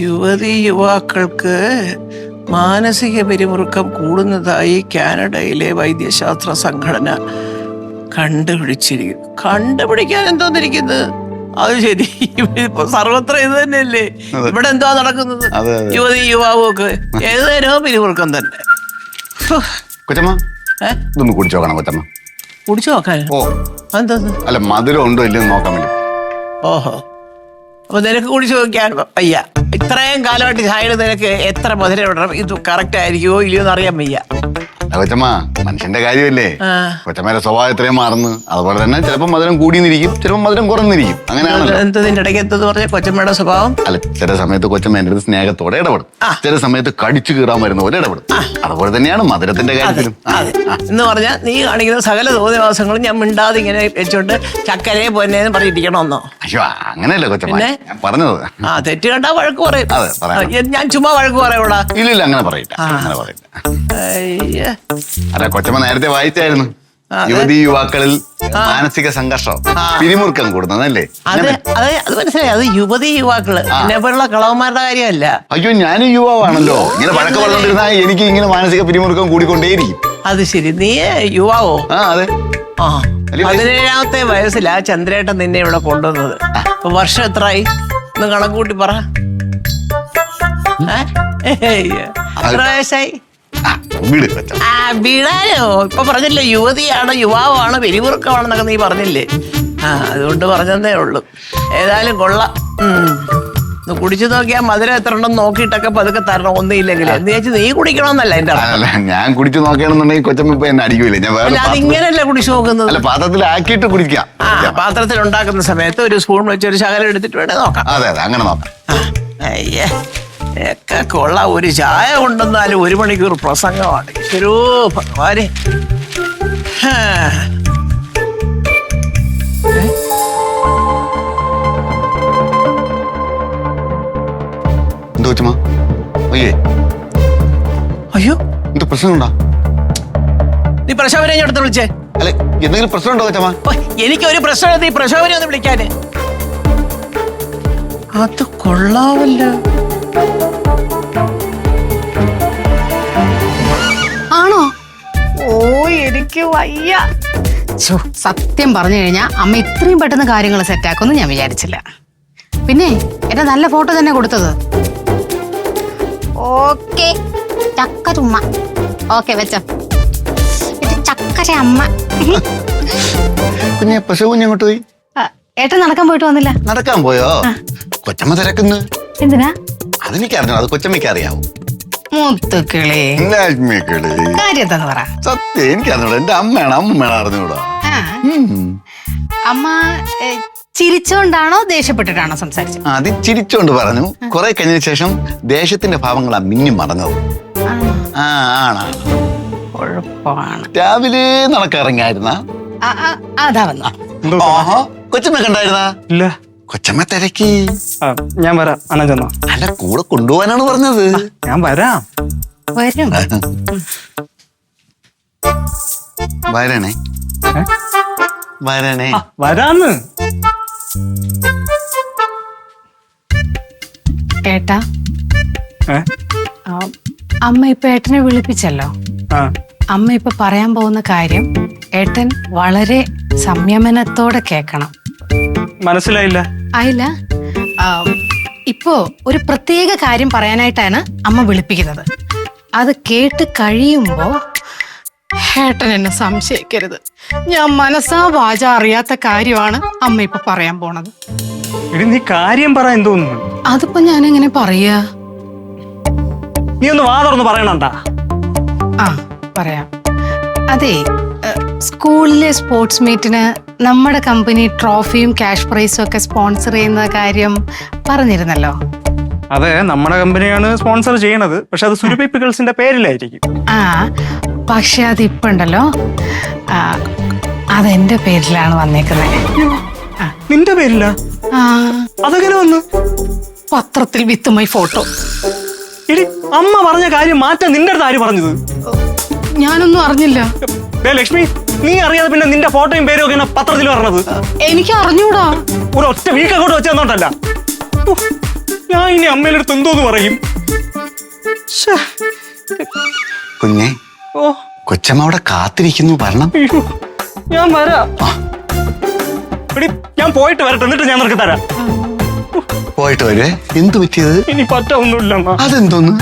യുവതി യുവാക്കൾക്ക് മാനസിക പിരിമുറുക്കം കൂടുന്നതായി കാനഡയിലെ വൈദ്യശാസ്ത്ര സംഘടന കണ്ടുപിടിച്ചിരിക്കുന്നു. കണ്ടുപിടിക്കാൻ എന്തോന്നിരിക്കുന്നത് അത് ശരി. ഇപ്പൊ സർവത്ര ഇത് തന്നെയല്ലേ? ഇവിടെ എന്തോ നടക്കുന്നത്. യുവതി യുവാവും ഒക്കെ ഏത് നേരവും പിരിമുറുക്കം തന്നെ. കൊച്ചമ്മ? ഇതൊന്ന് കുടിച്ചു നോക്കണം കൊച്ചമ്മ. കുടിച്ചു നോക്കാൻ? ഓ. അല്ല മധുരം ഉണ്ടോ ഇല്ലയോ നോക്കാൻ വേണ്ടി. ഓഹോ. അപ്പൊ നിനക്ക് കുടിച്ചു നോക്കിയാൽ വയ്യ. ഇത്രയും കാലമായിട്ട് ചായയുടെ നിനക്ക് എത്ര മധുരം ഇടണം ഇത് കറക്റ്റ് ആയിരിക്കുമോ ഇല്ലയോ എന്ന് അറിയാൻ വയ്യ. കൊച്ചമ്മ മനുഷ്യന്റെ കാര്യമല്ലേ. കൊച്ചമ്മയുടെ സ്വഭാവം എത്രയും മാറുന്നു. അതുപോലെ തന്നെ ചിലപ്പോൾ മധുരം കൂടിന്നിരിക്കും ചിലപ്പോൾ മധുരം കുറഞ്ഞിരിക്കും അങ്ങനെയാണല്ലോ. ഇടയ്ക്ക് പറഞ്ഞ കൊച്ചമ്മയുടെ സ്വഭാവം? അല്ല ചില സമയത്ത് കൊച്ചമ്മ എന്റെ അടുത്ത് സ്നേഹത്തോടെ ഇടപെടും. ചില സമയത്ത് കടിച്ചു കീറാൻ വരുന്ന പോലെ ഇടപെടും. അതുപോലെ തന്നെയാണ് മധുരത്തിന്റെ കാര്യത്തിലും. എന്ന് പറഞ്ഞാൽ നീ കാണിക്കുന്ന സകല തോന്നിവാസങ്ങളും ഞാൻ മിണ്ടാതെ ഇങ്ങനെ വെച്ചോണ്ട് ചക്കരയെ പൊന്നേന്ന് പറഞ്ഞിരിക്കണമെന്നോ അയ്യോ അങ്ങനെയല്ല കൊച്ചമ്മ. പറഞ്ഞത്. ആ തെറ്റ് കണ്ടാ വഴക്ക് പറയും. ഞാൻ ചുമ്മാ വഴക്ക് പറയൂടാ. ഇല്ല ഇല്ല അങ്ങനെ പറയില്ല അങ്ങനെ പറയില്ല. അല്ല കൊച്ചമ്മ നേരത്തെ വായിച്ചായിരുന്നു. യുവതി യുവാക്കളിൽ മാനസിക സംഘർഷം പിരിമുറുക്കം കൂടുന്നതല്ലേ അത് അത് അത് മനസ്സിലായി. അത് യുവതി യുവാക്കൾ. എന്നെ പോലുള്ള കളവന്മാരുടെ കാര്യമല്ല. അയ്യോ ഞാനും യുവാവാണല്ലോ. ഇങ്ങനെ വഴക്ക് പറഞ്ഞോണ്ടിരുന്നാ എനിക്ക് ഇങ്ങനെ മാനസിക പിരിമുറുക്കം കൂടിക്കൊണ്ടേയിരിക്കും. അത് ശരി. നീ യുവാവോ? ആ അതെ. ആ. പതിനേഴാമത്തെ വയസ്സിലാ ചന്ദ്രേട്ടൻ നിന്നെ ഇവിടെ കൊണ്ടുവന്നത്. അപ്പൊ വർഷം എത്രയായി ഒന്ന് കണക്ക് കൂട്ടി പറ. ഏ? എത്ര വയസ്സായി? വിട് ആ ഇപ്പൊ പറഞ്ഞില്ലേ യുവതിയാണ് യുവാവാണ് വെരിമുറുക്കമാണെന്നൊക്കെ നീ പറഞ്ഞില്ലേ? ആ അതുകൊണ്ട് പറഞ്ഞതേ ഉള്ളൂ. ഏതായാലും കൊള്ളാം. ഉം. ഒന്ന് കുടിച്ചു നോക്കിയാൽ മധുരം എത്ര ഉണ്ടെന്ന് നോക്കിയിട്ടൊക്കെ പതുക്കെ തരണം. ഒന്നുമില്ലെങ്കിൽ എന്ന് വെച്ച് നീ കുടിക്കണമെന്നല്ല എന്റെ അർത്ഥം. അല്ല ഞാൻ കുടിച്ചു നോക്കണമെന്നുണ്ടെങ്കിൽ കൊച്ചമ്മ ഇപ്പൊ എന്നെ അടിക്കൂലേ? ഞാൻ വേറെ അല്ല അതിങ്ങനെയല്ല കുടിച്ചു നോക്കുന്നത്? അല്ല പാത്രത്തിലാക്കിയിട്ട് കുടിക്കാം. ആ പാത്രത്തിൽ ഉണ്ടാക്കുന്ന സമയത്ത് ഒരു സ്പൂൺ വെച്ച് ഒരു ശകലം എടുത്തിട്ട് വേണേ നോക്കാം. അതെ അതെ അങ്ങനെ നോക്കാം. അയ്യേ. ഒക്കെ കൊള്ള. ഒരു ചായ കൊണ്ടുവന്നാലും ഒരു മണിക്കൂർ പ്രസംഗമാണ്. ഈശ്വരോ ഭഗവാനെ? എന്താ കൊച്ചമ്മ അയ്യേ അയ്യോ. എന്ത് പ്രശ്നമുണ്ടോ? നീ പ്രശോഭനെ ഞാൻ അടുത്ത് വിളിച്ചേ. അല്ലെ എന്തെങ്കിലും പ്രശ്നമുണ്ടോ എനിക്ക് പ്രശ്നമില്ല. നീ പ്രശോഭനെ ഒന്ന് വിളിക്കാന്. അത് കൊള്ളാവല്ലോ. എനിക്ക് വയ്യ. ഛോ, സത്യം പറഞ്ഞു കഴിഞ്ഞാൽ അമ്മ ഇത്രയും പെട്ടെന്ന് കാര്യങ്ങൾ സെറ്റാക്കുമെന്ന് ഞാൻ വിചാരിച്ചില്ല. പിന്നെ എന്റെ നല്ല ഫോട്ടോ തന്നെ കൊടുത്തത്. ഓക്കെ. ചക്ക ചുമ്മ ഓക്കെ വെച്ചോ. ഇത് ചക്കര അമ്മ. പിന്നെ കുഞ്ഞങ്ങോട്ട് പോയി? ആ, ഏട്ടൻ നടക്കാൻ പോയിട്ട് വന്നില്ല. നടക്കാൻ പോയോ? കൊച്ചമ്മ തിരക്കുന്നു. എന്തിനാ? അതെനിക്കറിഞ്ഞോ അത് കൊച്ചമ്മയ്ക്ക് അറിയാവൂ. മൂത്തുക്കിളി. ലക്ഷ്മിക്കളി പറ. സത്യം എനിക്കറിഞ്ഞൂടാ. എന്റെ അമ്മയാണ് അമ്മയാണ് അറിഞ്ഞൂടാ. ആ, ഉം. അമ്മ ഏ, ചിരിച്ചോണ്ടാണോ ദേഷ്യപ്പെട്ടിട്ടാണോ സംസാരിച്ചത്? അത് ചിരിച്ചോണ്ട് പറഞ്ഞു. കുറെ കഴിഞ്ഞതിന് ശേഷം ദേശത്തിന്റെ ഭാവങ്ങളാ മിന്നി മറഞ്ഞത് ആണോ? ആ ആണാണ് കുഴപ്പമാണ് രാവിലെ നടക്കിറങ്ങിയായിരുന്ന ആ, ആ, അതാ വന്നു. ഓഹോ കൊച്ചമ്മ കണ്ടായിരുന്ന? ഇല്ല. കൊച്ചമ്മ തിരക്കി. ആ, ഞാൻ വരാം. അണ്ണൻ ചെന്നോ. അല്ല കൂടെ കൊണ്ടുപോകാനാണ് പറഞ്ഞത്. ഞാൻ വരാം. വരും. വരണേ. ഏ? വരണേ. ആ, വരാന്ന്. ഏട്ടാ. ഏ? ആ, അമ്മ ഇപ്പൊ ഏട്ടനെ വിളിപ്പിച്ചല്ലോ. ആ. അമ്മ ഇപ്പൊ പറയാൻ പോകുന്ന കാര്യം ഏട്ടൻ വളരെ സംയമനത്തോടെ കേൾക്കണം. മനസ്സിലായില്ല. ആയില്ല ഇപ്പോ ഒരു പ്രത്യേക കാര്യം പറയാനായിട്ടാണ് അമ്മ വിളിപ്പിക്കുന്നത്. അത് കേട്ട് കഴിയുമ്പോ ഏട്ടൻ എന്നെ സംശയിക്കരുത്. ഞാൻ മനസ്സാ വാച അറിയാത്ത കാര്യമാണ് അമ്മ ഇപ്പൊ പറയാൻ പോണത്. എടി നീ കാര്യം പറ എന്തോന്നു? അതിപ്പോ ഞാൻ എങ്ങനെ പറയാ? നീ ഒന്ന് വാ തുറന്ന് ആ പറയാം. അതെ സ്കൂളിലെ സ്പോർട്സ് മീറ്റിന് നമ്മുടെ കമ്പനി ട്രോഫിയും ക്യാഷ് പ്രൈസും ഒക്കെ സ്പോൺസർ ചെയ്യുന്ന കാര്യം പറഞ്ഞിരുന്നല്ലോ. അതെ നമ്മുടെ കമ്പനിയാണ് സ്പോൺസർ ചെയ്യണത്. പക്ഷെ അത് സുരഭി പിക്കിൾസിന്റെ പേരിലായിരിക്കും. ആ പക്ഷെ അത് ഇപ്പൊ ഉണ്ടല്ലോ ആ, അതെന്റെ പേരിലാണ് വന്നേക്കുന്നത് നിന്റെ പേരില്ല ആ. അതെങ്ങനെ വന്നു? പത്രത്തിൽ വിത്തുമായി ഫോട്ടോ. എടി അമ്മ പറഞ്ഞ കാര്യം മാറ്റാൻ നിന്റെ അടുത്ത് ആര് പറഞ്ഞത്? ഞാനൊന്നും അറിഞ്ഞില്ല. ദേ ലക്ഷ്മി നീ അറിയാതെ പിന്നെ നിന്റെ ഫോട്ടോയും പേരും ഒക്കെയാണ് പത്രത്തിൽ പറഞ്ഞത് എനിക്ക് അറിഞ്ഞൂടാ. ഒരു ഒറ്റ വീക്ക് അങ്ങോട്ട് വെച്ച് തന്നോണ്ടല്ല. ഞാൻ ഇനി അമ്മയുടെ അടുത്ത് എന്തോന്ന് പറയും. കുഞ്ഞെ ഓ. കൊച്ചമ്മ അവിടെ കാത്തിരിക്കുന്നു വരണം. അയ്യോ ഞാൻ വരാം. എടി ഞാൻ പോയിട്ട് വരട്ടെ എന്നിട്ട് ഞാൻ നിനക്ക് തരാം. പോയിട്ട് വരുവേ? എന്തു പറ്റിയത്? ഇനി പറ്റൊന്നുമില്ല അമ്മ അതെന്തോന്ന്?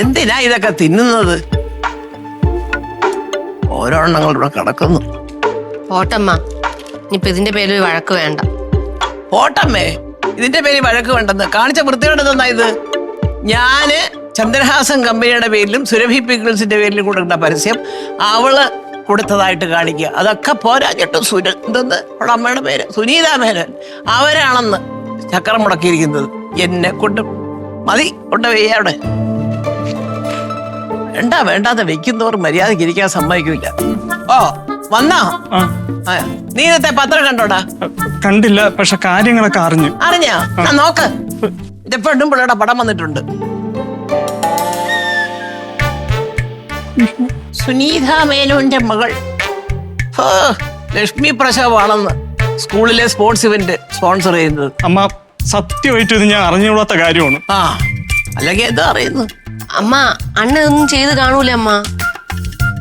എന്തിനാ ഇതൊക്കെ തിന്നുന്നത്? ഓരോ എണ്ണങ്ങൾ ഇവിടെ കിടക്കുന്നു. ഓട്ടമ്മ ഇനിയിപ്പൊ ഇതിന്റെ പേരിൽ വഴക്ക് വേണ്ട. ഓട്ടമ്മേ ഇതിന്റെ പേരിൽ വഴക്ക് വേണ്ടെന്ന് കാണിച്ച വൃത്തിയോടെ തന്നാ ഇത്? ഞാൻ ചന്ദ്രഹാസൻ കമ്പനിയുടെ പേരിലും സുരഭി പിക്കിൾസിന്റെ പേരിലും കൊടുക്കുന്ന പരസ്യം അവൾ കൊടുത്തതായിട്ട് കാണിക്കുക. അതൊക്കെ പോരാഞ്ഞിട്ട് സുരന്തെന്ന് അവളുടെ അമ്മയുടെ പേര്. സുനീത മേനോൻ. അവരാണെന്ന് ചക്രം മുടക്കിയിരിക്കുന്നത്. എന്നെ കൊണ്ട്. മതി കൊണ്ടുപോയി അവിടെ. വേണ്ട വേണ്ടാതെ വെക്കുന്നവർ മര്യാദയ്ക്ക് ഇരിക്കാൻ സമ്മതിക്കില്ല ഓ വന്നാ. ആ. ആ, നീ ഇന്നത്തെ പത്രം കണ്ടോടാ? കണ്ടില്ല പക്ഷെ കാര്യങ്ങളൊക്കെ അറിഞ്ഞു. അറിഞ്ഞാ? ആ, നോക്ക്. ഇത് പെണ്ണും പിള്ളേരുടെ പടം വന്നിട്ടുണ്ട്. സുനീത മേനോന്റെ മകൾ. ഹോ, ലക്ഷ്മി പ്രസവാണെന്ന് സ്കൂളിലെ സ്പോർട്സ് ഇവന്റ് സ്പോൺസർ ചെയ്യുന്നത്. അമ്മ സത്യമായിട്ട് ഇത് ഞാൻ അറിഞ്ഞുകൂടാത്ത കാര്യമാണ്. ആ അല്ലെങ്കിൽ എന്താ അറിയുന്നു. അമ്മ അണ്ണ ഇതൊന്നും ചെയ്ത് കാണൂല അമ്മ?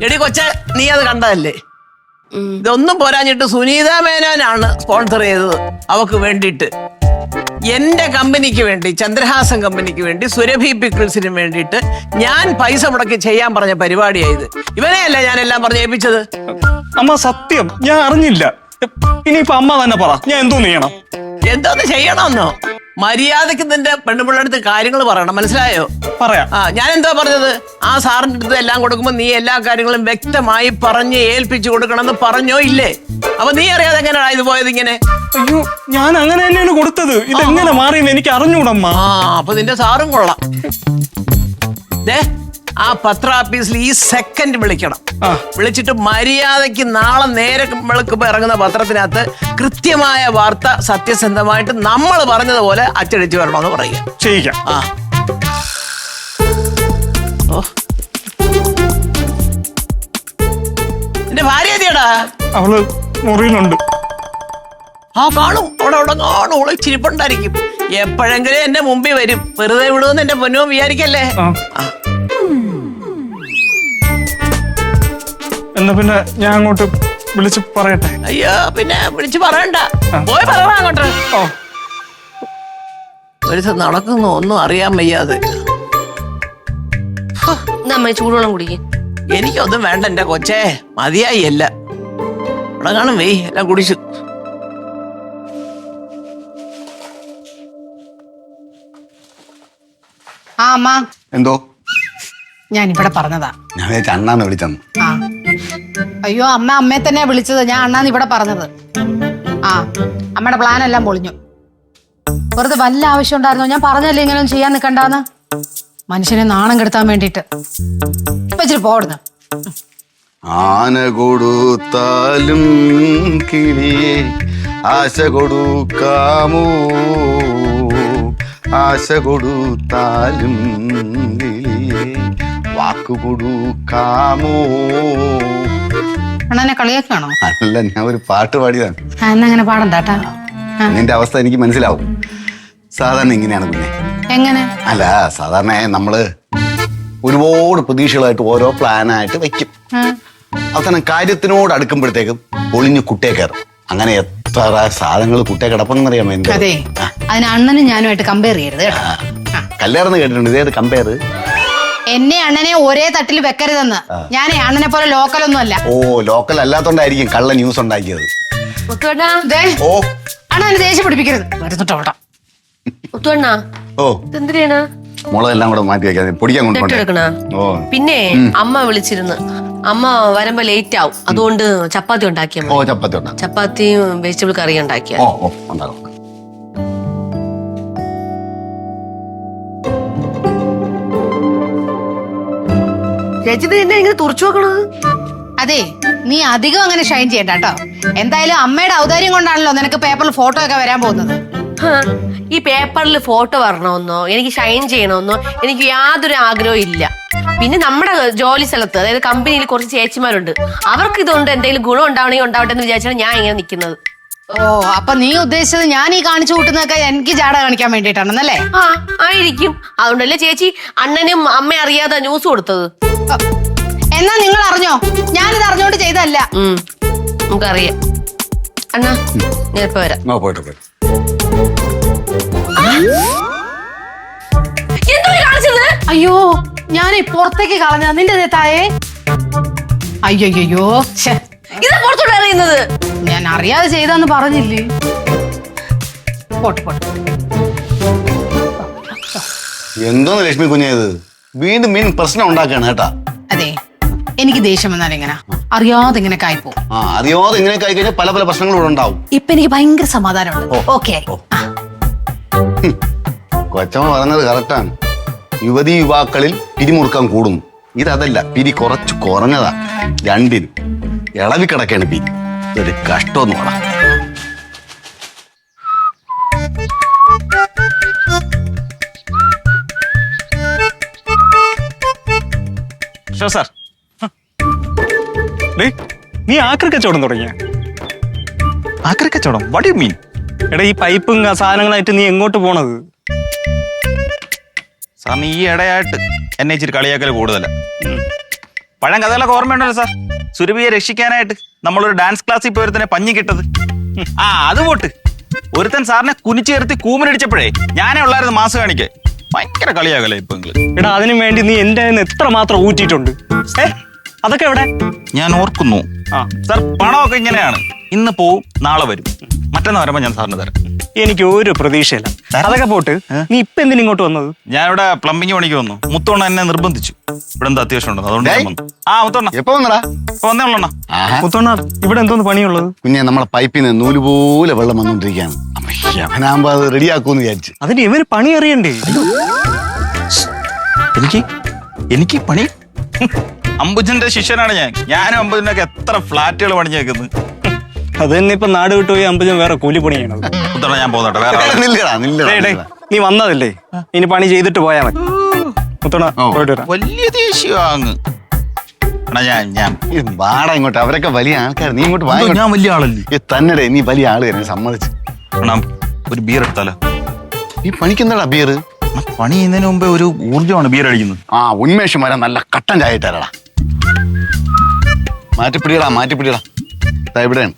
എടി കൊച്ച നീ അത് കണ്ടതല്ലേ. ഇതൊന്നും പോരാഞ്ഞിട്ട് സുനീത മേനോനാണ് സ്പോൺസർ ചെയ്തത് അവക്ക് വേണ്ടിയിട്ട്. എന്റെ കമ്പനിക്ക് വേണ്ടി ചന്ദ്രഹാസൻ കമ്പനിക്ക് വേണ്ടി സുരഭി പിക്കിൾസിന് വേണ്ടിയിട്ട് ഞാൻ പൈസ മുടക്കി ചെയ്യാൻ പറഞ്ഞ പരിപാടിയായത് ഇവനെയല്ല ഞാൻ എല്ലാം പറഞ്ഞ് ഏൽപ്പിച്ചത്? അമ്മ സത്യം ഞാൻ അറിഞ്ഞില്ല. ഇനിയിപ്പൊ അമ്മ തന്നെ പറ ഞാൻ എന്തോ ചെയ്യണം? എന്തോന്ന് ചെയ്യണമെന്നോ? മര്യാദയ്ക്ക് നിന്റെ പെണ്ണുപിള്ളടുത്ത് കാര്യങ്ങൾ പറയണം മനസ്സിലായോ? പറയാം. ആ ഞാൻ എന്താ പറഞ്ഞത്? ആ സാറിന്റെ അടുത്ത് എല്ലാം കൊടുക്കുമ്പോൾ നീ എല്ലാ കാര്യങ്ങളും വ്യക്തമായി പറഞ്ഞ് ഏൽപ്പിച്ചു കൊടുക്കണമെന്ന് പറഞ്ഞോ ഇല്ലേ? അപ്പൊ നീ അറിയാതെ എങ്ങനെയാ ഇത് പോയത് ഇങ്ങനെ? അയ്യോ ഞാൻ അങ്ങനെ തന്നെയാണ് കൊടുത്തത്. ഇതെങ്ങനെ മാറിയെന്ന് എനിക്ക് അറിഞ്ഞൂടമ്മ. ആ അപ്പൊ നിന്റെ സാറും കൊള്ളാം. ദേ ആ പത്ര ഓഫീസിൽ ഈ സെക്കൻഡ് വിളിക്കണം. വിളിച്ചിട്ട് മര്യാദയ്ക്ക് നാളെ നേരെ വിളക്കുമ്പോൾ ഇറങ്ങുന്ന പത്രത്തിനകത്ത് കൃത്യമായ വാർത്ത സത്യസന്ധമായിട്ട് നമ്മൾ പറഞ്ഞതുപോലെ അച്ചടിച്ചു വരണമെന്ന് പറയുക. ചെയ്യിക്കാം. ആ. ഓ. നിന്റെ ഭാര്യ എത്തിയടാ അവൾ മുറിയിലുണ്ട്. ആ കാണും. അവിടെ അവിടെ കാണും. ഓൾ ചിരിപ്പുണ്ടായിരിക്കും എപ്പോഴെങ്കിലും എന്റെ മുമ്പിൽ വരും. വെറുതെ വിടുമെന്ന് എന്റെ പൊന്നും വിചാരിക്കല്ലേ? ആ. എന്നാ പിന്നെ ഞാൻ അങ്ങോട്ട് വിളിച്ച് പറയട്ടെ? അയ്യോ പിന്നെ വിളിച്ചു പറയണ്ട. പോയി പറയണ അങ്ങോട്ട്? ഓ. ഒരു നടക്കുന്നു ഒന്നും അറിയാൻ വയ്യാതെ. ഈ ചൂടുവെള്ളം കുടിക്കും. എനിക്കൊന്നും വേണ്ട എന്റെ കൊച്ചേ. മതിയായി അല്ല ഇവിടെ കാണും വെയ് എല്ലാം കുടിച്ചു. ആ അമ്മ. എന്തോ? ഞാൻ ഇവിടെ പറഞ്ഞതാ. ഞാൻ വിചാരിച്ച അണ്ണാന്ന് വിളിച്ചെന്ന്. ആ. അയ്യോ അമ്മ അമ്മയെ തന്നെ വിളിച്ചത്. ഞാൻ അണ്ണാന്ന് ഇവിടെ പറഞ്ഞത്. ആ അമ്മയുടെ പ്ലാൻ എല്ലാം പൊളിഞ്ഞു. വെറുതെ വല്ല ആവശ്യം ഉണ്ടായിരുന്നോ? ഞാൻ പറഞ്ഞല്ലേ ഇങ്ങനെ ഒന്നും ചെയ്യാൻ നിൽക്കണ്ടെന്ന്? മനുഷ്യനെ നാണം കെടുത്താൻ വേണ്ടിയിട്ട്. ഇപ്പൊ ഇച്ചിരി പോടുന്നു ആന കൊടുത്താലും കിളിയെ ആശ കൊടുക്കാമോ? ആശ കൊടുത്താലും കിളിയെ അണ്ണനെ കളിയാക്കാണോ അല്ല ഞാൻ ഒരു പാട്ട് പാടിയതാണ്. പാടണ്ടാട്ടാ നിന്റെ അവസ്ഥ എനിക്ക് മനസ്സിലാവും. സാധാരണ ഇങ്ങനെയാണ് പിന്നെ എങ്ങനെ? അല്ല സാധാരണ നമ്മൾ ഒരുപാട് പ്രതീക്ഷകളായിട്ട് ഓരോ പ്ലാനായിട്ട് വെക്കും. അവസാനം കാര്യത്തിനോട് അടുക്കുമ്പോഴത്തേക്കും പൊളിഞ്ഞു കുട്ടേ കയറും. അങ്ങനെ എത്ര സാധനങ്ങൾ കുട്ടേ കിടപ്പണെന്നറിയാമോ എന്റെ അതെ. അതിന് അണ്ണനും ഞാനുമായിട്ട് കമ്പയർ ചെയ്യരുത് കേട്ടോ. കല്യാണം കേട്ടിട്ടുണ്ട്. ഇതേത് കമ്പയർ എന്നെ അണ്ണനെ ഒരേ തട്ടിൽ വെക്കരുതെന്ന്. ഞാൻ അണ്ണനെ പോലെ ലോക്കൽ ഒന്നും അല്ല ഓ ലോക്കൽ അല്ലാത്തോണ്ടായിരിക്കും കള്ള ന്യൂസ് ഉണ്ടാക്കിയത്. മുത്തുവണ്ണ? ദേ, ഓ. അണ്ണനെ ദേഷ്യം പിടിപ്പിക്കരുത്. വരുന്നിട്ടോ കേട്ടോ മുത്തുവണ്ണ ഓ. ഇതെന്തിനാണ്? മുളകെല്ലാം കൂടെ മാറ്റി വെക്കാൻ പൊടിക്കാൻ കൊണ്ടുപോകണ്ടേ ഇട്ടെടുക്കണ ഓ. പിന്നെ അമ്മ വിളിച്ചിരുന്നു. അമ്മ വരുമ്പോ ലേറ്റ് ആവും. അതുകൊണ്ട് ചപ്പാത്തി ഉണ്ടാക്കിയ ഓ ചപ്പാത്തി ചപ്പാത്തിയും വെജിറ്റബിൾ കറിയും ഉണ്ടാക്കിയ ഓ ഇത് എന്നെ ഇങ്ങനെ തുറച്ചു നോക്കണത്? അതെ നീ അധികം അങ്ങനെ ഷൈൻ ചെയ്യണ്ട കേട്ടോ എന്തായാലും അമ്മയുടെ ഔദാര്യം കൊണ്ടാണല്ലോ നിനക്ക് പേപ്പറിൽ ഫോട്ടോ ഒക്കെ വരാൻ പോകുന്നത്. ഈ പേപ്പറിൽ ഫോട്ടോ വരണമെന്നോ എനിക്ക് ഷൈൻ ചെയ്യണമെന്നോ എനിക്ക് യാതൊരു ആഗ്രഹവും ഇല്ല. പിന്നെ നമ്മുടെ ജോലി സ്ഥലത്ത് അതായത് കമ്പനിയിൽ കുറച്ച് ചേച്ചിമാരുണ്ട്. അവർക്ക് ഇതുകൊണ്ട് എന്തെങ്കിലും ഗുണം ഉണ്ടാവണമെങ്കിൽ ഉണ്ടാവട്ടെ എന്ന് വിചാരിച്ചാണ് ഞാൻ ഇങ്ങനെ നിൽക്കുന്നത്. ഓ അപ്പൊ നീ ഉദ്ദേശിച്ചത് ഞാൻ ഈ കാണിച്ചു കൂട്ടുന്നതൊക്കെ എനിക്ക് ജാട കാണിക്കാൻ വേണ്ടിട്ടാണെന്നല്ലേ ആ ആയിരിക്കും. അതുകൊണ്ടല്ലേ ചേച്ചി അണ്ണനും അമ്മ അറിയാതെ ന്യൂസ് കൊടുത്തത്. എന്നാ നിങ്ങൾ അറിഞ്ഞോ? ഞാനിത് അറിഞ്ഞോണ്ട് ചെയ്തല്ല നമുക്കറിയാം. അണ്ണാ ഞാനിപ്പോ വരാം. ആ പോയിട്ട് പോയിട്ട് എന്തോ ഈ കാണിച്ചത്? അയ്യോ ഞാനേ പുറത്തേക്ക് കളഞ്ഞ നിന്റെ തായേ. അയ്യോ ശ്ശെ, ഇത് പുറത്തോട്ട് അറിയുന്നത് ഞാൻ അറിയാതെ ചെയ്താന്ന് പറഞ്ഞില്ലേ? പോട്ടെ പോട്ടെ. എന്തോന്ന് ലക്ഷ്മി കുഞ്ഞത് വീണ്ടും മീൻ പ്രശ്നം ഉണ്ടാക്കാണ് കേട്ടാ. അതെ എനിക്ക് ദേഷ്യം വന്നാൽ എങ്ങനെ? അറിയാതെ ഇങ്ങനെ കായ്പോ ആ അറിയാതെ ഇങ്ങനെ ആയി കഴിഞ്ഞാൽ പല പല പ്രശ്നങ്ങളും ഇവിടെ ഉണ്ടാവും. ഇപ്പൊ എനിക്ക് ഭയങ്കര സമാധാനമുണ്ട്. ഓക്കെ. കൊച്ചമ്മ പറഞ്ഞത് കറക്റ്റാണ് യുവതി യുവാക്കളിൽ പിരിമുറുക്കം കൂടുന്നു. ഇതതല്ല പിരി കുറച്ച് കുറഞ്ഞതാ. രണ്ടിനും. ഇളവി കിടക്കാണ് ബി. ഇതൊരു കഷ്ടമെന്ന് പറ. Show sir. നീ ആക്രി കച്ചവടം തുടങ്ങിയ. ആക്രി കച്ചവടം വാട്ട് യു മീൻ എടാ ഈ പൈപ്പും സാധനങ്ങളായിട്ട് നീ എങ്ങോട്ട് പോണത്? സാറിന് ഈ ഇടയായിട്ട് എന്നെ ഇച്ചിരി കളിയാക്കൽ കൂടുതല. പഴം കഥകളൊക്കെ ഓർമ്മയുണ്ടല്ലോ സാർ. സുരഭിയെ രക്ഷിക്കാനായിട്ട് നമ്മളൊരു ഡാൻസ് ക്ലാസ്സിൽ പോയൊരുത്തനെ പഞ്ഞി കിട്ടത്. ആ അത് പോട്ട്. ഒരുത്തൻ സാറിനെ കുനിച്ചു കയർത്തി കൂമിനടിച്ചപ്പോഴേ ഞാനേ ഉള്ളായിരുന്നു മാസ് കാണിക്ക് ഭയങ്കര കളിയാകല്ലേ ഇപ്പൊ എടാ അതിനു വേണ്ടി നീ എന്റെ എത്ര മാത്രം ഊറ്റിയിട്ടുണ്ട്? അതൊക്കെ എവിടെ? ഞാൻ ഓർക്കുന്നു. ആ. സാർ പണമൊക്കെ ഇങ്ങനെയാണ്. ഇന്ന് പോവും നാളെ വരും. മറ്റന്നാ വരുമ്പോ ഞാൻ സാറിന് തരാം. എനിക്ക് ഒരു പ്രതീക്ഷയില്ല. അതൊക്കെ പോട്ട് നീ ഇപ്പൊ എന്തിനു ഇങ്ങോട്ട് വന്നത്? ഞാൻ ഇവിടെ പ്ലംബിംഗ് പണിക്ക് വന്നു. മുത്തോണ്ണ എന്നെ നിർബന്ധിച്ചു. ഇവിടെ എന്താ അത്യാവശ്യം അതുകൊണ്ട് ഞാൻ വന്നു. ആ മുത്തോണ്ണ എപ്പോ വന്നടാ? വന്നേ ഉള്ളണ്ണ ആഹാ. മുത്തോണ്ണ ഇവിടെ എന്തോന്ന് പണിയുള്ളത്? കുഞ്ഞെ നമ്മളെ പൈപ്പിന് നിന്ന് നൂൽ പോലെ വെള്ളം വന്നോണ്ടിരിക്കുകയാണ്. അപ്പൊ അവനാകുമ്പോ അത് റെഡിയാക്കുമെന്ന് വിചാരിച്ചു. അതിന് ഇവർ പണി അറിയണ്ടേ? എനിക്ക് എനിക്ക് പണി? അംബുജന്റെ ശിഷ്യനാണ് ഞാൻ. ഞാനും അമ്പുജനൊക്കെ എത്ര ഫ്ലാറ്റുകൾ പണിഞ്ഞേക്കുന്നത്. അത് തന്നെ ഇപ്പൊ നാട് വിട്ടുപോയി അമ്പുജൻ അമ്പജം വേറെ കൂലി ചെയ്യണത് മുത്തോണ്ണ ഞാൻ പോകുന്നോട്ടെ വേറെ ആളെ- നില്ലടാ നില്ലടാ ഡേയ് ഡേയ്, നില്ലടാ. നീ വന്നതല്ലേ? ഇനി പണി ചെയ്തിട്ട് പോയാ മതി. മുത്തോണ ഓ. പോയിട്ട് വരാം. വലിയ ദേഷ്യം അങ്ങ് എടാ ഞാൻ ഞാൻ ഈ വാടാ ഇങ്ങോട്ട്. അവരൊക്കെ വലിയ ആൾക്കാർ നീ ഇങ്ങോട്ട് വാ എന്തോ ഇങ്ങോട്ട്. ഞാൻ വലിയ ആളല്ലേ? ഈ തന്നെടേ നീ വലിയ ആൾ തന്നെ സമ്മതിച്ച്. ഒരു ബിയർ എടുത്താലോ? ഈ പണിക്കെന്താടാ ബിയർ പണി ചെയ്യുന്നതിന് മുമ്പേ ഒരു ഊർജമാണ് ബിയർ അടിക്കുന്നത്. ആ ഉന്മേഷം വരാൻ നല്ല കട്ടൻ ചായ ഇട്ടാരടാ. മാറ്റിപ്പിടിയടാ മാറ്റിപ്പിടിയടാ. ദാ ഇവിടെയാണ്.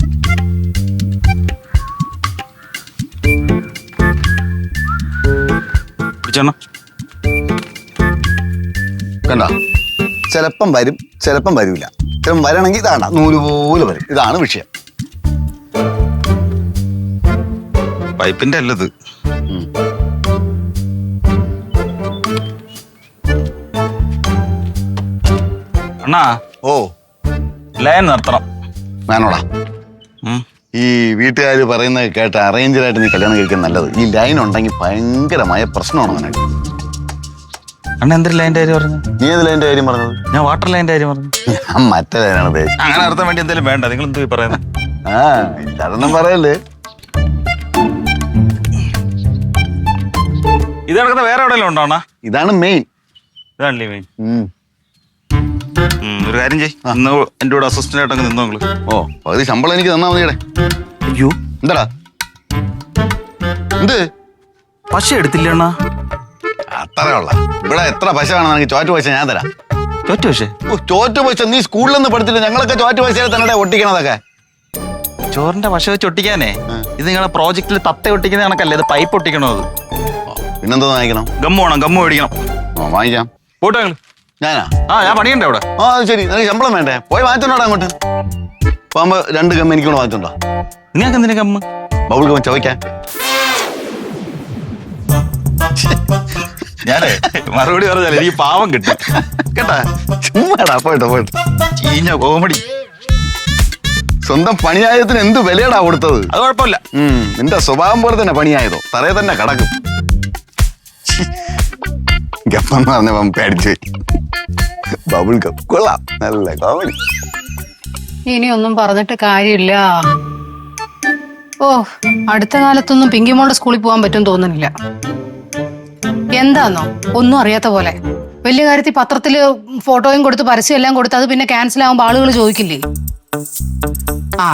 പിടിച്ചോണ്ണ കണ്ട? ചിലപ്പം വരും ചിലപ്പം വരില്ല ചിലപ്പം വരണമെങ്കിൽ ഇതാണ് നൂൽ പോലെ വരും. ഇതാണ് വിഷയം. പൈപ്പിന്റെ അല്ലത്. അണ്ണാ ഓ. ലയൻ നിർത്തണം. വേണോടാ. ഈ വീട്ടുകാർ പറയുന്നത് കേട്ട് അറേഞ്ചറായിട്ട് നീ കല്യാണം കഴിക്കാൻ നല്ലത്. ഈ ലൈൻ ഉണ്ടെങ്കിൽ ഭയങ്കരമായ പ്രശ്നമാണ് അവനായിട്ട് അണ്ണ എന്തൊരു ലൈന്റെ കാര്യം പറഞ്ഞു നീ ഏത് ലൈന്റെ കാര്യം പറഞ്ഞത്? ഞാൻ വാട്ടർ ലൈന്റെ കാര്യം പറഞ്ഞു ഞാൻ മറ്റേ ലൈനാണ് ഉദ്ദേശിച്ചത്. അങ്ങനെ അർത്ഥം വേണ്ടി എന്തെങ്കിലും വേണ്ട. നിങ്ങൾ എന്ത് പറയുന്നത് ആ ഇതൊന്നും പറയല്ലേ. ഇത് വേറെ എവിടെയെങ്കിലും ഉണ്ടോ അണ്ണാ? ഇതാണ് മെയിൻ ഇതാണല്ലേ മെയിൻ ഒരു കാര്യം ചെയ് ഇന്ന് എന്റെ കൂടെ അസിസ്റ്റന്റ് ആയിട്ടങ്ങ് നിന്നോ നിങ്ങൾ ഓ പകുതി ശമ്പളം എനിക്ക് തന്നാ മതിയുടെ. അയ്യോ. എന്താടാ? എന്ത്? പശ എടുത്തില്ല അണ്ണാ. അത്രേ ഉള്ള. ഇവിടെ എത്ര പശ വേണം എനിക്ക് ചോറ്റ് പശ ഞാൻ തരാം. ചോറ്റ പശ? ഓ, ചോറ്റ് പശ നീ സ്കൂളിൽ നിന്ന് പഠിച്ചില്ല? ഞങ്ങളൊക്കെ ചോറ്റ് പൈസയിൽ തന്നെ ഒട്ടിക്കണതൊക്കെ. ചോറിന്റെ പശ വെച്ച് ഒട്ടിക്കാനേ? ഇത് നിങ്ങളെ പ്രോജക്റ്റിൽ തത്ത ഒട്ടിക്കുന്ന കണക്കല്ലേ? ഇത് പൈപ്പ് ഒട്ടിക്കണോ അത് പിന്നെന്താ വാങ്ങിക്കണം ഗമ്മ് വേണം ഗമ്മ് മേടിക്കണം. ഓ വാങ്ങിക്കാം. പോട്ടോ ഞാനാ? ആ ഞാൻ പണിയണ്ടേ അവിടെ. ആ ശരി. നിനക്ക് ശമ്പളം വേണ്ടേ? പോയി വാങ്ങിച്ചോണ്ടാ അങ്ങോട്ട്. പോകുമ്പോ രണ്ട് കമ്മ എനിക്കൂടെ വാങ്ങിച്ചോണ്ടോ. നിങ്ങൾക്ക് എന്തിനാ ഗമ്മ് ബൗൾ കമ്മ ചവയ്ക്കാൻ ഞാനേ മറുപടി പറഞ്ഞാലേ എനിക്ക് പാവം കിട്ടും. കേട്ടാ? ചുമ്മാടാ പോയിട്ടോ പോയിട്ട്. ചീഞ്ഞ കോമഡി. സ്വന്തം പണിയായതിന് എന്ത് വിലയടാ കൊടുത്തത്? അത് കുഴപ്പമില്ല. നിന്റെ സ്വഭാവം പോലെ തന്നെ പണിയായതോ? തറയെ തന്നെ കടക്കും. ഗപ്പെന്ന് പറഞ്ഞപ്പം ബബിൾ ഗപ്പ്. കൊള്ളാം. നല്ല കോമഡി ഇനി ഒന്നും പറഞ്ഞിട്ട് കാര്യമില്ല. ഓ അടുത്ത കാലത്തൊന്നും പിങ്കിമോളുടെ സ്കൂളിൽ പോകാൻ പറ്റും തോന്നുന്നില്ല. എന്താന്നോ? ഒന്നും അറിയാത്ത പോലെ. വലിയ കാര്യത്തിൽ പത്രത്തിൽ ഫോട്ടോയും കൊടുത്ത് പരസ്യം എല്ലാം കൊടുത്ത് അത് പിന്നെ ക്യാൻസൽ ആകുമ്പോൾ ആളുകൾ ചോദിക്കില്ലേ? ആ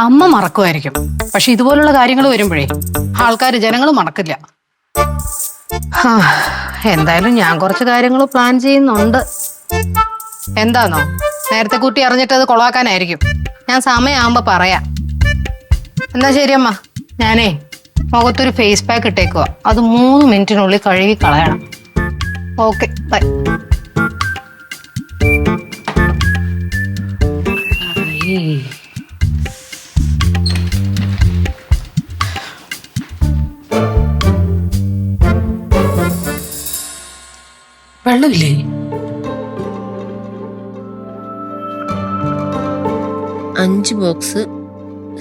അമ്മ മറക്കുമായിരിക്കും. പക്ഷെ ഇതുപോലുള്ള കാര്യങ്ങൾ വരുമ്പോഴേ ആൾക്കാർ ജനങ്ങൾ മറക്കില്ല. എന്തായാലും ഞാൻ കുറച്ച് കാര്യങ്ങൾ പ്ലാൻ ചെയ്യുന്നുണ്ട്. എന്താന്നോ? നേരത്തെ കുട്ടി അറിഞ്ഞിട്ട് അത് കൊളവാക്കാനായിരിക്കും. ഞാൻ സമയമാകുമ്പോ പറയാം. എന്നാ ശരിയമ്മ. ഞാനേ മുഖത്തൊരു ഫേസ് പാക്ക് ഇട്ടേക്കുക അത് മൂന്ന് മിനിറ്റിനുള്ളിൽ കഴുകി കളയണം. Okay bye. വെള്ളമില്ലേ അഞ്ച് ബോക്സ്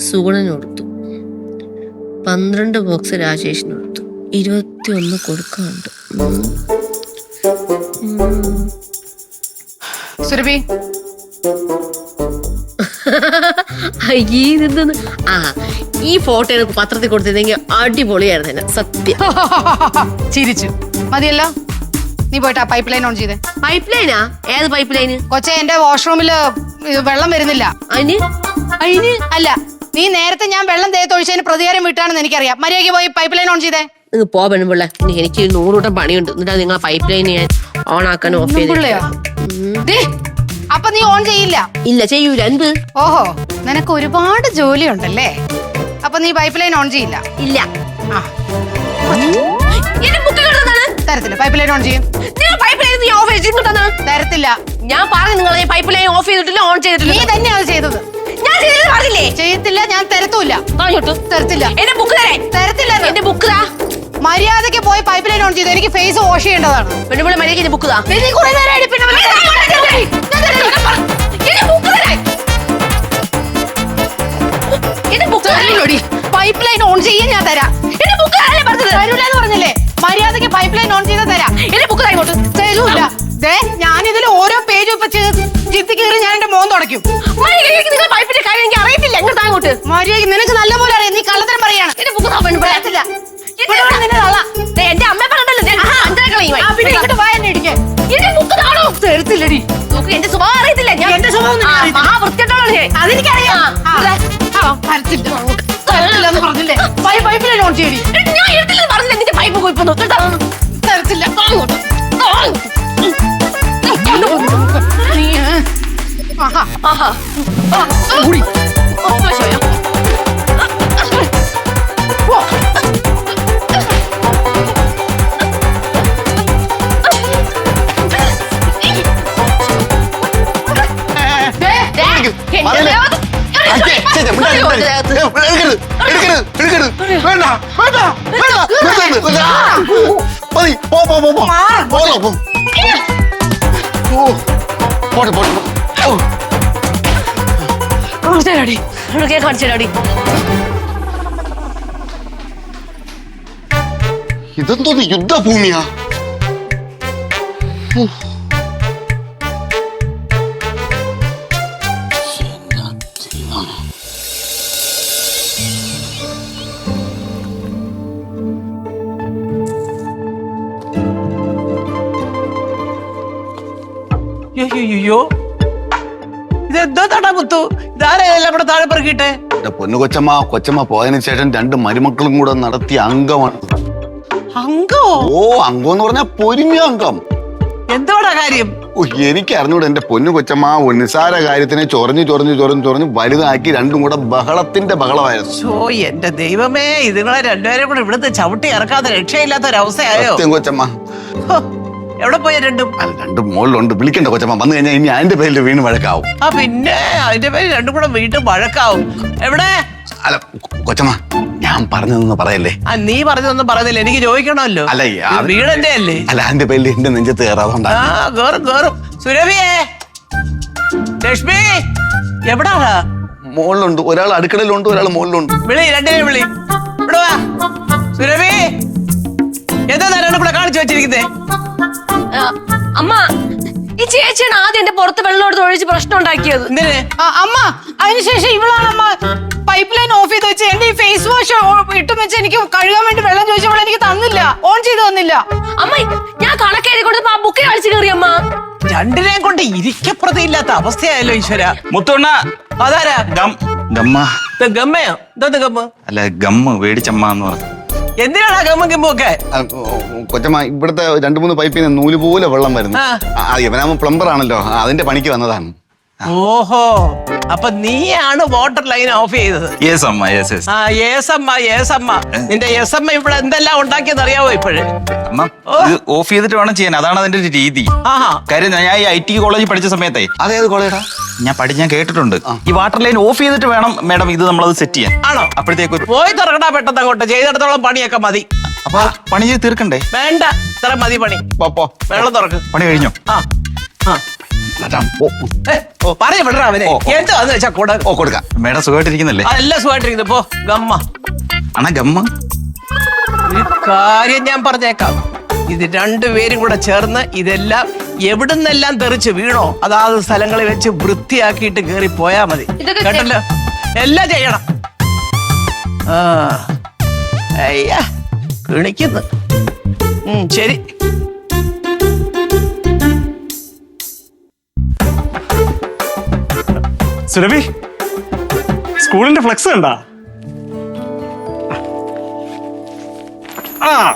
സുഗുണന് കൊടുത്തു. പന്ത്രണ്ട് ബോക്സ് രാജേഷിന് കൊടുത്തു. ഇരുപത്തി ഒന്ന് കൊടുക്കാനുണ്ട്. സുരഭി. ആ ഈ ഫോട്ടോ എനിക്ക് പത്രത്തിൽ കൊടുത്തിരുന്നെങ്കിൽ അടിപൊളിയായിരുന്നു സത്യം. ചിരിച്ചു. മതിയല്ലോ? നീ പോയിട്ട് ആ പൈപ്പ് ലൈൻ ഓൺ ചെയ്തേ. പൈപ്പ് ലൈനാ ഏത് പൈപ്പ് ലൈന് കൊച്ചെ എന്റെ വാഷ്റൂമിൽ വെള്ളം വരുന്നില്ല. അതിന് അതിന് അല്ല നീ നേരത്തെ ഞാൻ വെള്ളം തേത്തൊഴിച്ചതിന് പ്രതികാരം വിട്ടാണെന്ന് എനിക്കറിയാം. മര്യാദയ്ക്ക് പോയി പൈപ്പ് ലൈൻ ഓൺ ചെയ്തേ. പോ പെൺപിള്ള. ഇനി എനിക്ക് നൂറുകൂട്ടം പണിയുണ്ട്. എന്നിട്ട് നിങ്ങളെ പൈപ്പ് ലൈൻ ഞാൻ ഓൺ ആക്കാൻ ഓഫ് ചെയ്ത് ദേ, അപ്പൊ നീ ഓൺ ചെയ്യില്ല. ഇല്ല ചെയ്യൂല. എന്ത്? ഓഹോ നിനക്ക് ഒരുപാട് ജോലി ഉണ്ടല്ലേ അപ്പൊ നീ പൈപ്പ് ലൈൻ ഓൺ ചെയ്യില്ല. ഇല്ല. ആ. തരത്തില്ല. പൈപ്പ് ലൈൻ ഓൺ ചെയ്യും. നിങ്ങൾ പൈപ്പ് ലൈൻ നീ ഓഫ് ചെയ്തിട്ടാണ് തരത്തില്ല. ഞാൻ പറഞ്ഞു നിങ്ങൾ പൈപ്പ് ലൈൻ ഓഫ് ചെയ്തിട്ടില്ല ഓൺ ചെയ്തിട്ടില്ല. നീ തന്നെയാണ് ചെയ്തത്. ഞാൻ ചെയ്തത് പറഞ്ഞില്ലേ? ചെയ്യത്തില്ല ഞാൻ തരത്തൂല്ല. പറഞ്ഞോട്ടു തരത്തില്ല. എന്റെ ബുക്ക് തരേ തരത്തില്ല. എന്റെ ബുക്ക് താ മര്യാദയ്ക്ക് പോയി പൈപ്പ് ലൈൻ ഓൺ ചെയ്തു. എനിക്ക് ഫേസ് വാഷ് ചെയ്യേണ്ടതാണ്. പെണ്ണുപിള്ള മര്യാദയ്ക്ക് എന്റെ ബുക്ക് താ നീ കുറെ നേരമായിട്ട് പിന്നെ. പൈപ്പ് ലൈൻ ഓൺ ചെയ്യാൻ ഞാൻ തരാം. എന്റെ ബുക്ക് പറഞ്ഞില്ലേ? മര്യാദയ്ക്ക് പൈപ്പ് ലൈൻ ഓൺ ചെയ്ത് തരാം. എന്റെ ബുക്ക് തരങ്ങോട്ട് ഞാൻ ഞാനിതിൽ ഓരോ പേജും ഇപ്പൊ ചിത്തി കയറി ഞാൻ എന്റെ മോൻ തുടയ്ക്കും. മര്യാദയ്ക്ക് നിങ്ങൾ പൈപ്പിന്റെ കാര്യം എനിക്ക് അറിയത്തില്ല. എങ്ങോട്ടാ അങ്ങോട്ട്? മര്യാദയ്ക്ക് നിനക്ക് നല്ല പോലെ അറിയാം. നീ കള്ളത്തരം പറയാണ്. എന്റെ ബുക്ക് എന്റെ അമ്മ ഇടിക്കാൻ. എന്റെ സ്വഭാവം അറിയത്തില്ല. ഞാൻ എന്റെ സ്വഭാവം അതെനിക്കറിയാം. പറഞ്ഞില്ലേ? പൈ- പൈപ്പ് ലൈൻ ഓൺ ചെയ്യടി. കുഴിപ്പുന്നു കേട്ടോ തരത്തില്ല നീ? ആഹാ ആഹാ കൂടി മതി, പോ, പോ, പോ. പോലോ, പോ. പോട്ടെ, പോട്ടെ, കാണിച്ചുതരാടി. ഇവിടേക്ക് കാണിച്ചുതരാടി. ഇതെന്തോന്ന് യുദ്ധഭൂമിയാ? അയ്യോ. ഇതെന്തോ തട മുത്തു? ഇതാരാ എല്ലാം കൂടെ താഴെ പെറുക്കിട്ടെ എന്റെ പൊന്നു കൊച്ചമ്മ കൊച്ചമ്മ പോയതിനു ശേഷം രണ്ട് മരുമക്കളും കൂടെ നടത്തിയ അംഗമാണ് അങ്കോ ഓ അംഗം എന്ന് പറഞ്ഞാൽ പൊരിഞ്ഞ അംഗം. എന്തോടാ കാര്യം? ഓ എനിക്ക് അറിഞ്ഞൂടെ എന്റെ പൊന്നു കൊച്ചമ്മ നിസാര കാര്യത്തിനെ ചൊറഞ്ഞു ചൊറഞ്ഞു ചൊറഞ്ഞു ചൊറഞ്ഞു വലുതാക്കി രണ്ടും കൂടെ ബഹളത്തിന്റെ ബഹളമായിരുന്നു. ഷോ എന്റെ ദൈവമേ ഇതുങ്ങളെ രണ്ടുപേരും കൂടെ ഇവിടുത്തെ ചവിട്ടി ഇറക്കാതെ രക്ഷയില്ലാത്ത ഒരവസ്ഥയായോ? സത്യം കൊച്ചമ്മ. ഹോ, എവിടെ പോയ രണ്ടും? അല്ല രണ്ടും മുകളിലുണ്ട്. വിളിക്കണ്ട കൊച്ചമ്മ. വന്നു കഴിഞ്ഞാൽ ഇനി അതിന്റെ പേരിൽ വീണ് വഴക്കാവും. ആ പിന്നെ? അതിന്റെ പേര് രണ്ടും കൂടെ വീണ്ടും വഴക്കാവും. എവിടെ? അല്ല കൊച്ചമ്മ ഞാൻ പറഞ്ഞതൊന്നും പറയല്ലേ? ആ നീ പറഞ്ഞതൊന്നും പറയുന്നില്ല എനിക്ക് ചോദിക്കണമല്ലോ. അല്ല, ഈ വീടെന്റെ അല്ലേ? അല്ല അതിന്റെ പേരിൽ എന്റെ നെഞ്ചത്ത് ആ കയറാതുകൊണ്ടാണ് കേറും കേറും. സുരഭിയേ. ലക്ഷ്മി എവിടാണ് മുകളിലുണ്ട്. ഒരാൾ അടുക്കളയിലുണ്ട് ഒരാൾ മോളിലുണ്ട് വിളി രണ്ടിനെ വിളി. ഇവിടെ വാ. സുരഭി. എന്താ കൂടെ കാണിച്ചു വെച്ചിരിക്കുന്നേ? അമ്മ ഈ ചേച്ചിയാണ് ആദ്യം എന്റെ പുറത്ത് വെള്ളം എടുത്ത് ഒഴിച്ച് പ്രശ്നം ഉണ്ടാക്കിയത്. ആ, അമ്മ അതിനുശേഷം ഇവളാണ് അമ്മ പൈപ്പ് ലൈൻ ഓഫ് ചെയ്ത് വെച്ച് എന്റെ ഈ ഫേസ് വാഷ് ഇട്ടും വെച്ച് എനിക്ക് കഴുകാൻ വേണ്ടി വെള്ളം ചോദിച്ചപ്പോൾ എനിക്ക് തന്നില്ല. ഓൺ ചെയ്ത് തന്നില്ല. അമ്മ ഞാൻ കണക്കെഴുതി കൊടുത്തപ്പോ ആ ബുക്കിൽ കളിച്ച് കയറി അമ്മ. രണ്ടിനെയും കൊണ്ട് ഇരിക്കപ്രതിയില്ലാത്ത അവസ്ഥയായല്ലോ ഈശ്വര. മുത്തുണ്ണ. അതാരാ? ഗം ഗമ്മ. ഗമ്മയോ? എന്താ ഗമ്മ? അല്ല ഗമ്മ് വേടിച്ചമ്മ എന്ന് പറഞ്ഞു. ആ, ഓ, കൊച്ചമ്മ ഇവിടുത്തെ രണ്ടു മൂന്ന് പൈപ്പിൽ നിന്ന് നൂൽ പോലെ വെള്ളം വരുന്നു. ഇവനാവുമ്പോ പ്ലംബർ ആണല്ലോ അതിന്റെ പണിക്ക് വന്നതാണ്. ഓഹോ. അപ്പൊ നീയാണ് വാട്ടർ ലൈൻ ഓഫ് ചെയ്തത്. യെസ് അമ്മ യെസ് യെസ്. ആ യേസമ്മ യേസമ്മ. നിന്റെ യേസമ്മ ഇവിടെ എന്തെല്ലാം ഉണ്ടാക്കിയെന്ന് അറിയാവോ ഇപ്പോഴേ? അമ്മ ഇത് ഓഫ് ചെയ്തിട്ട് വേണം ചെയ്യാൻ. അതാണ് അതിന്റെ ഒരു രീതി. ആഹാ. കാര്യം ഞാൻ ഈ ഐ ടി കോളേജിൽ പഠിച്ച സമയത്തെ അതേത് കോളേജാ ഞാൻ പഠി ഞാൻ കേട്ടിട്ടുണ്ട്. ഈ വാട്ടർ ലൈൻ ഓഫ് ചെയ്തിട്ട് വേണം മാഡം ഇത് നമ്മളത് സെറ്റ് ചെയ്യാൻ. ആണോ? അപ്പോഴത്തേക്ക് ഒരു പോയി തുറക്കടാ പെട്ടെന്ന് അങ്ങോട്ട്. ചെയ്തെടുത്തോളം പണിയൊക്കെ മതി. അപ്പൊ പണി ചെയ്ത് തീർക്കണ്ടേ? വേണ്ട. ഇത്ര മതി പണി. പോ, പോ. വെള്ളം തുറക്ക്. പണി കഴിഞ്ഞോ? ആ ആ. വിടറ അവനെ. വെച്ചാ കൂടെ ഓ കൊടുക്കാം. മേഡം സുഖമായിട്ടിരിക്കുന്നല്ലേ? ആ, എല്ലാം സുഖമായിട്ടിരിക്കുന്നു. പോ ഗമ്മ. അണ ഗമ്മ? ഒരു കാര്യം ഞാൻ പറഞ്ഞേക്കാം. ഇത് രണ്ടുപേരും കൂടെ ചേർന്ന് ഇതെല്ലാം എവിടുന്നെല്ലാം തെറിച്ച് വീണോ അതാത് സ്ഥലങ്ങളിൽ വെച്ച് വൃത്തിയാക്കിയിട്ട് കേറി പോയാ മതി. കേട്ടല്ലോ? എല്ലാം ചെയ്യണം. ആ അയ്യ കിണിക്കുന്നു ശരി. സുരഭി സ്കൂളിന്റെ ഫ്ലെക്സ് കണ്ടാ? ആ.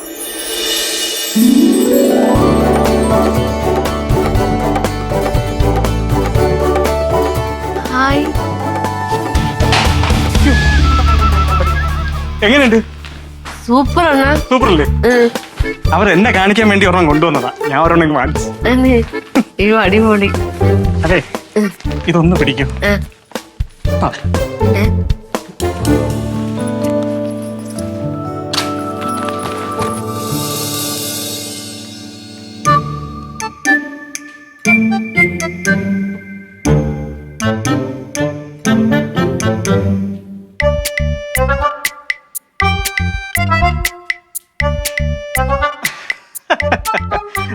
ഹായ്. എങ്ങനെയുണ്ട്? സൂപ്പർ ആണ് സൂപ്പർ അല്ലേ അവർ എന്നെ കാണിക്കാൻ വേണ്ടി ഒരെണ്ണം കൊണ്ടുവന്നതാ. ഞാൻ ഒരെണ്ണം വാങ്ങിച്ചു. അയ്യോ അടിപൊളി അതെ. ഇതൊന്ന് പിടിക്കും.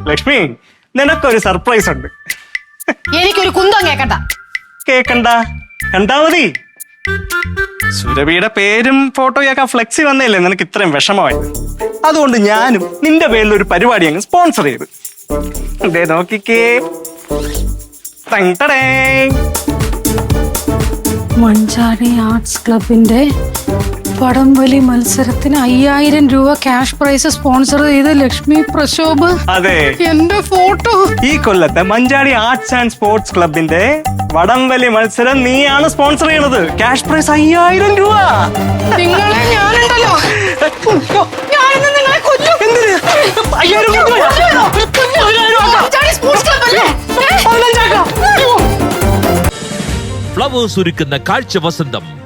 ലക്ഷ്മി നിനക്കൊരു സർപ്രൈസ് ഉണ്ട്. എനിക്കൊരു കുന്തം കേക്കണ്ട. കേക്കണ്ട. കണ്ടാ മതി. സുരഭിയുടെ പേരും ഫോട്ടോയൊക്കെ ഫ്ലെക്സി വന്നല്ലേ നിനക്ക് ഇത്രയും വിഷമമായി. അതുകൊണ്ട് ഞാനും നിന്റെ പേരിൽ ഒരു പരിപാടി അങ്ങ് സ്പോൺസർ ചെയ്തു. ദേ നോക്കിക്കേ. മഞ്ചാടി ആർട്സ് ക്ലബിന്റെ വടംവലി മത്സരത്തിന് അയ്യായിരം രൂപ ക്യാഷ് പ്രൈസ് സ്പോൺസർ ചെയ്ത ലക്ഷ്മി പ്രശോഭ്. അതെ. എന്റെ ഫോട്ടോ. ഈ കൊല്ലത്തെ മഞ്ചാടി ആർട്സ് ആൻഡ് സ്പോർട്സ് ക്ലബിന്റെ വടംവലി മത്സരം നീയാണ് സ്പോൺസർ ചെയ്യണത്. ക്യാഷ് പ്രൈസ് അയ്യായിരം രൂപ. നിങ്ങളെ ഞാനുണ്ടല്ലോ. ഞാനിന്ന് നിങ്ങളെ കൊല്ലും. അയ്യായിരം ഫ്ലവേഴ്സ് ഒരുക്കുന്ന കാഴ്ച വസന്തം.